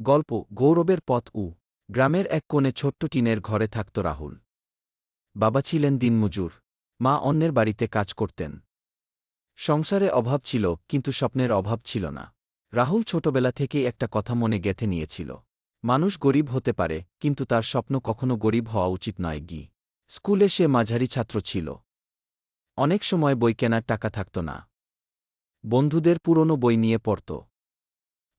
গল্প, গৌরবের পথ উ। গ্রামের এক কোণে ছোট্ট টিনের ঘরে থাকত রাহুল। বাবা ছিলেন দিনমজুর। মা অন্যের বাড়িতে কাজ করতেন। সংসারে অভাব ছিল, কিন্তু স্বপ্নের অভাব ছিল না। রাহুল ছোটবেলা থেকেই একটা কথা মনে গেঁথে নিয়েছিল। মানুষ গরিব হতে পারে, কিন্তু তার স্বপ্ন কখনো গরিব হওয়া উচিত নয় গি। স্কুলে সে মাঝারি ছাত্র ছিল। অনেক সময় বই কেনার টাকা থাকত না। বন্ধুদের পুরনো বই নিয়ে পড়ত।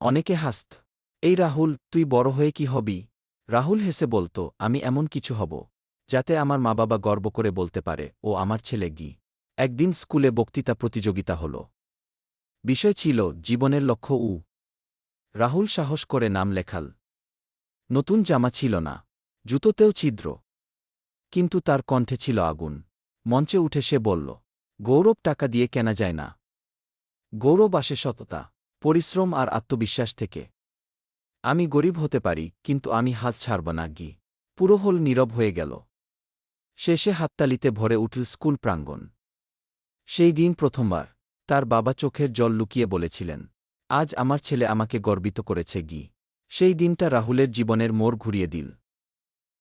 অনেকে হাসত। এই রাহুল, তুই বড় হয়ে কি হবি? রাহুল হেসে বলত, আমি এমন কিছু হব, যাতে আমার মা বাবা গর্ব করে বলতে পারে, ও আমার ছেলে গি। একদিন স্কুলে বক্তৃতা প্রতিযোগিতা হল। বিষয় ছিল, জীবনের লক্ষ্য উ। রাহুল সাহস করে নাম লেখাল। নতুন জামা ছিল না। জুতোতেও ছিদ্র। কিন্তু তার কণ্ঠে ছিল আগুন। মঞ্চে উঠে সে বলল, গৌরব টাকা দিয়ে কেনা যায় না। গৌরব আসে সততা, পরিশ্রম আর আত্মবিশ্বাস থেকে। আমি গরিব হতে পারি, কিন্তু আমি হাত ছাড়ব না, গি। পুরো হল নীরব হয়ে গেল। শেষে হাততালিতে ভরে উঠল স্কুল প্রাঙ্গণ। সেই দিন প্রথমবার, তার বাবা চোখের জল লুকিয়ে বলেছিলেন, আজ আমার ছেলে আমাকে গর্বিত করেছে, গি। সেই দিনটা রাহুলের জীবনের মোড় ঘুরিয়ে দিল।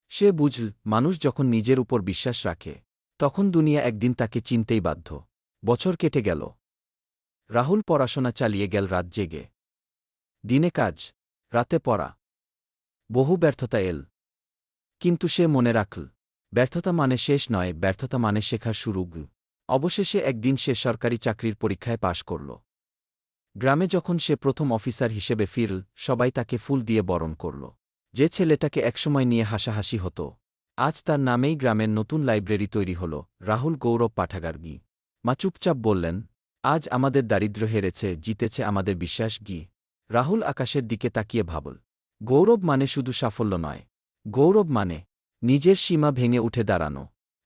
সে বুঝল, মানুষ যখন নিজের উপর বিশ্বাস রাখে, তখন দুনিয়া একদিন তাকে চিনতেই বাধ্য। বছর কেটে গেল। রাহুল পড়াশোনা চালিয়ে গেল রাত জেগে। দিনে কাজ রাতে পড়া। বহু ব্যর্থতা এল। কিন্তু সে মনে রাখল, ব্যর্থতা মানে শেষ নয়, ব্যর্থতা মানে শেখার শুরু অবশেষে একদিন সে সরকারি চাকরির পরীক্ষায় পাশ করল। গ্রামে যখন সে প্রথম অফিসার হিসেবে ফিরল, সবাই তাকে ফুল দিয়ে বরণ করল। যে ছেলেটাকে একসময় নিয়ে হাসাহাসি হতো। আজ তার নামেই গ্রামের নতুন লাইব্রেরি তৈরি হল, রাহুল গৌরব পাঠাগার গি। মা চুপচাপ বললেন, আজ আমাদের দারিদ্র্য হেরেছে, জিতেছে আমাদের বিশ্বাস গি। রাহুল আকাশের দিকে তাকিয়ে ভাবল, গৌরব মানে শুধু সাফল্য নয়। গৌরব মানে নিজের সীমা ভেঙে উঠে দাঁড়ানো।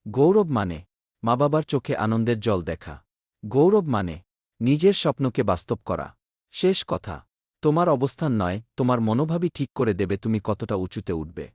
গৌরব মানে মা বাবার চোখে আনন্দের জল দেখা। গৌরব মানে নিজের স্বপ্নকে বাস্তব করা। শেষ কথা, তোমার অবস্থান নয়, তোমার মনোভাবই ঠিক করে দেবে তুমি কতটা উঁচুতে উঠবে।